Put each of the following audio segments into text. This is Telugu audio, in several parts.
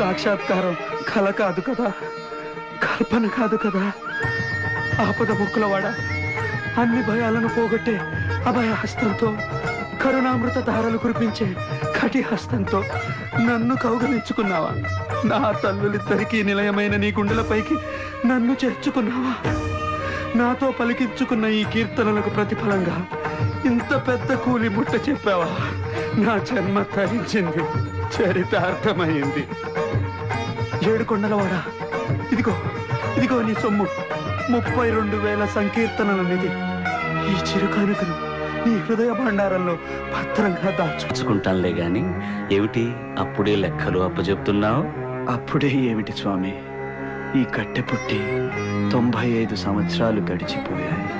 సాక్షాత్కారం కల కాదు కదా. కల్పన కాదు కదా. ఆపద ముక్కులవాడ. అన్ని భయాలను పోగొట్టే అభయ హస్తంతో కరుణామృత ధారలు కురిపించే కటి హస్తంతో నన్ను కౌగలించుకున్నావా? నా తల్లులిద్దరికీ నిలయమైన నీ గుండెలపైకి నన్ను చేర్చుకున్నావా? నాతో పలికించుకున్న ఈ కీర్తనలకు ప్రతిఫలంగా ఇంత పెద్ద కూలి ముట్ట చెప్పావా? నా జన్మ తరించింది. చరితార్థమైంది. ఏడుకొండలవాడా? ఇదిగో ఇదిగో నీ సొమ్ము. ముప్పై రెండు వేల సంకీర్తనల ఈ చిరుకానుకను నీ హృదయ భండారంలో భద్రంగా దాచుకుంటానులే గాని ఏమిటి? అప్పుడే లెక్కలు అప్పచెప్తున్నావు? అప్పుడే ఏమిటి స్వామి? ఈ కట్టె పుట్టి తొంభై ఐదు సంవత్సరాలు గడిచిపోయాయి.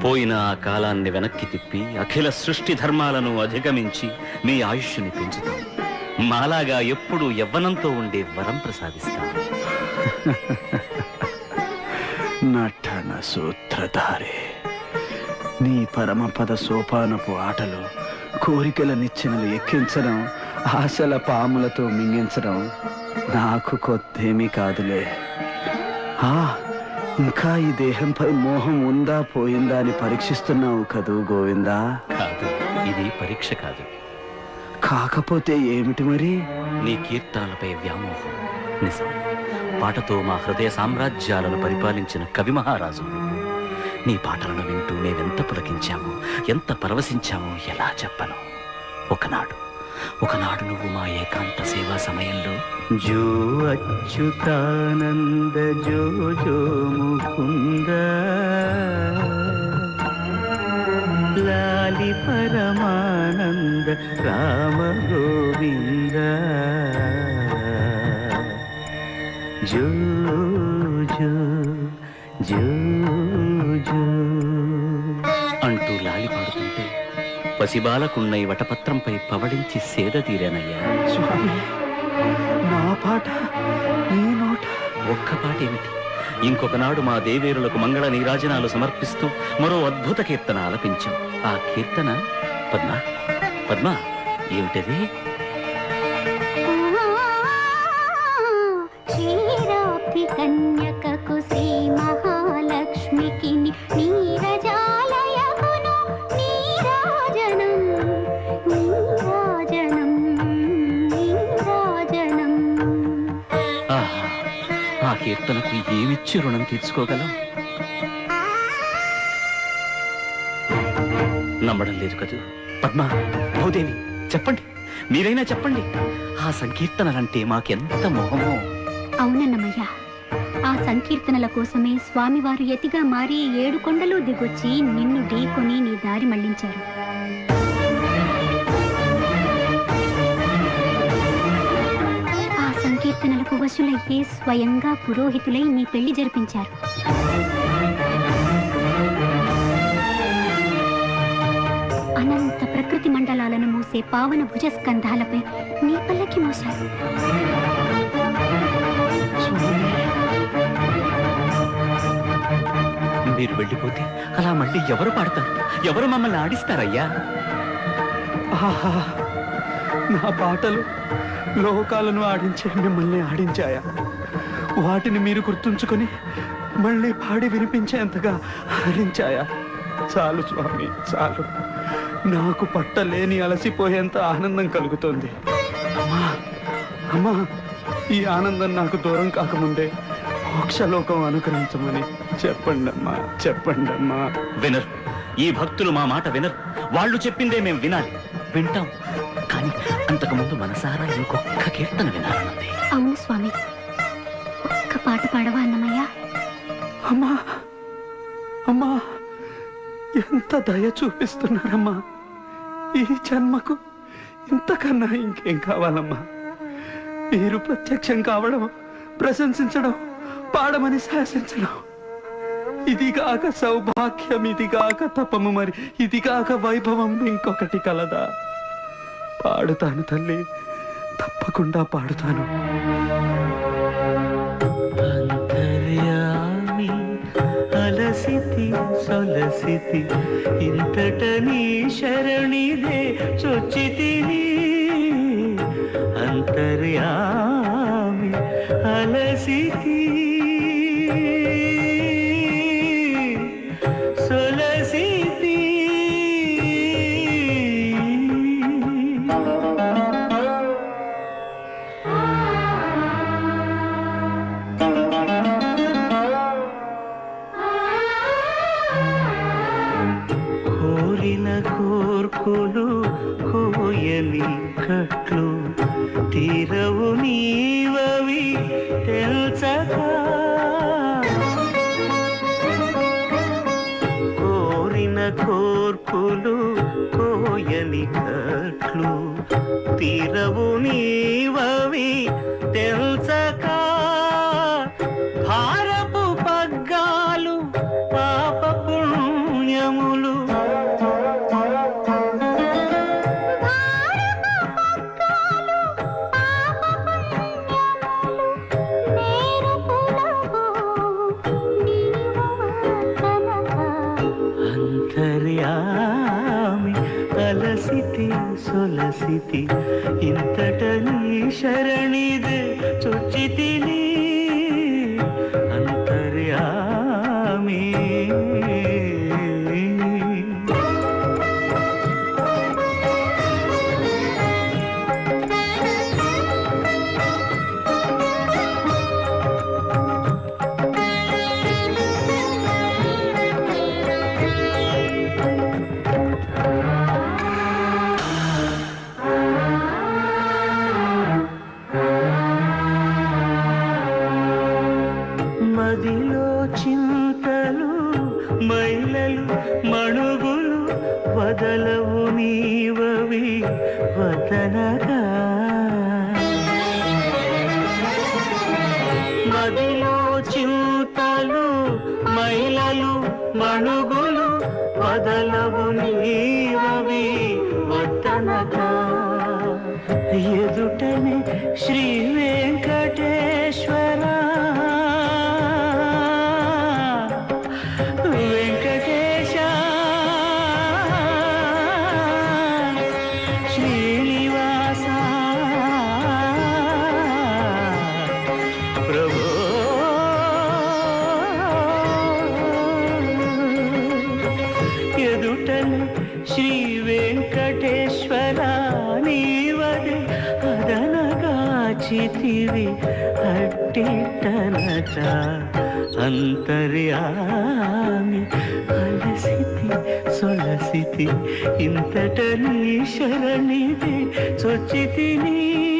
పోయిన ఆ కాలాన్ని వెనక్కి తిప్పి అఖిల సృష్టి ధర్మాలను అధిగమించి మీ ఆయుష్ని పెంచుతాం. మాలాగా ఎప్పుడు యవ్వనంతో ఉండే వరం ప్రసాదిస్తాం నటన సూత్రధారే. నీ పరమపద సోపానపు ఆటలు కోరికల నిచ్చెనలు ఎక్కించడం ఆశల పాములతో మింగించడం నాకు కొత్తేమీ కాదులే. ఆ ఇంకా ఈ దేహంపై మోహం ఉందా పోయిందా అని పరీక్షిస్తున్నావు కదూ గోవిందా? కాదు ఇది పరీక్ష కాదు. కాకపోతే ఏమిటి మరి? నీ కీర్తనలపై వ్యామోహం. నిజం. పాటతో మా హృదయ సామ్రాజ్యాలను పరిపాలించిన కవి మహారాజు. నీ పాటలను వింటూ మేమెంత పులకించామో ఎంత పరవశించామో ఎలా చెప్పను? ఒకనాడు ఒకనాడు నువ్వు మా ఏకాంత సేవా సమయంలో జో అచ్యుతానంద జో జో ముకుంద. రామ గోవింద జో జో జో జో. అంటూ లాలి పాడుతుంటే పసిబాలకున్న ఈ వటపత్రంపై పవడించి సేద తీరానయ్యా. స్వామి నా పాట నీ నోట. ఒక్క పాట ఏమిటి? ఇంకొకనాడు మా దేవేరులకు మంగళ నీరాజనాలు సమర్పిస్తూ మరో అద్భుత కీర్తన ఆలపించాం. ఆ కీర్తన పద్మ పద్మ ఏమిటది? క్షీరాబ్ది కన్యకకు శ్రీ మహాలక్ష్మికి నీరజాలయకును నీరాజనం నీరాజనం నీరాజనం. ఆహా ఆ కీర్తనకు ఏమిచ్చి రుణం తీర్చుకోగలం? నమ్మడం లేదు కదూ. పద్మ భూదేవి చెప్పండి. మీరైనా చెప్పండి. ఆ సంకీర్తనలంటే మాకెంత మోహమో. అవునన్నమయ్య. ఆ సంకీర్తనల కోసమే స్వామివారు ఎతిగా మారి ఏడు కొండలు దిగొచ్చి నిన్ను ఢీకొని నీ దారి మళ్ళించారు. ఆ సంకీర్తనలకు వశులైతే స్వయంగా పురోహితులై నీ పెళ్ళి జరిపించారు. మోసే పావన భుజస్కంధాలపై నీ పల్లకి మోశారు మీరు వెళ్ళిపోతే అలా మళ్ళీ ఎవరు పాడతారు? ఎవరు మమ్మల్ని ఆడిస్తారయ్యా? ఆహా నా పాటలు లోకాలను ఆడించే మిమ్మల్ని ఆడించాయా? వాటిని మీరు గుర్తుంచుకొని మళ్ళీ పాడి వినిపించేంతగా ఆడించాయా చాలు స్వామి చాలు. నాకు పట్టలేని అలసిపోయేంత ఆనందం కలుగుతోంది. అమ్మా అమ్మా ఈ ఆనందం నాకు దూరం కాకముందే మోక్షలోకం అనుగ్రహించమని చెప్పండి అమ్మా చెప్పండి అమ్మా వినరు ఈ భక్తులు మా మాట వినరు. వాళ్ళు చెప్పిందే మేము వినాలి. వింటాం కానీ అంతకుముందు మనసారా ఇంకొక కీర్తన వినాలనుంది. అవును స్వామి ఒక్క పాట పాడవా అన్నమయ్య? అమ్మా అమ్మా ఎంత దయ చూపిస్తున్నారమ్మా. ఈ జన్మకు ఇంతకన్నా ఇంకేం కావాలమ్మా? మీరు ప్రత్యక్షం కావడం ప్రశంసించడం పాడమని శాసించడం. ఇదిగాక సౌభాగ్యం ఇదిగాక తపము మరి ఇదిగాక వైభవం ఇంకొకటి కలదా? పాడుతాను తల్లి తప్పకుండా పాడుతాను. స్థితి. ఇంతట నీ శరణిదే చొచ్చితిని అంతర్యామి అలసితి. తెలుసక కోరిన కోర్పులు కోయని కట్లు తీరవు నీవవి తెలుసక అంతర్యామి అలసితి సొలసితి. ఇంతట నీ శరణిదే. నదిలో చింతలు మైలలు మణుగులు వదలవు నీవవి వద్దనక ఎదుటనే శ్రీ శ్రీ వెంకటేశ్వర నీవదే అదనగాచితివి అట్టిటనట అంతర్యామి అలసితి సొలసితి ఇంతట నీ శరణిది చొచ్చితిని నీ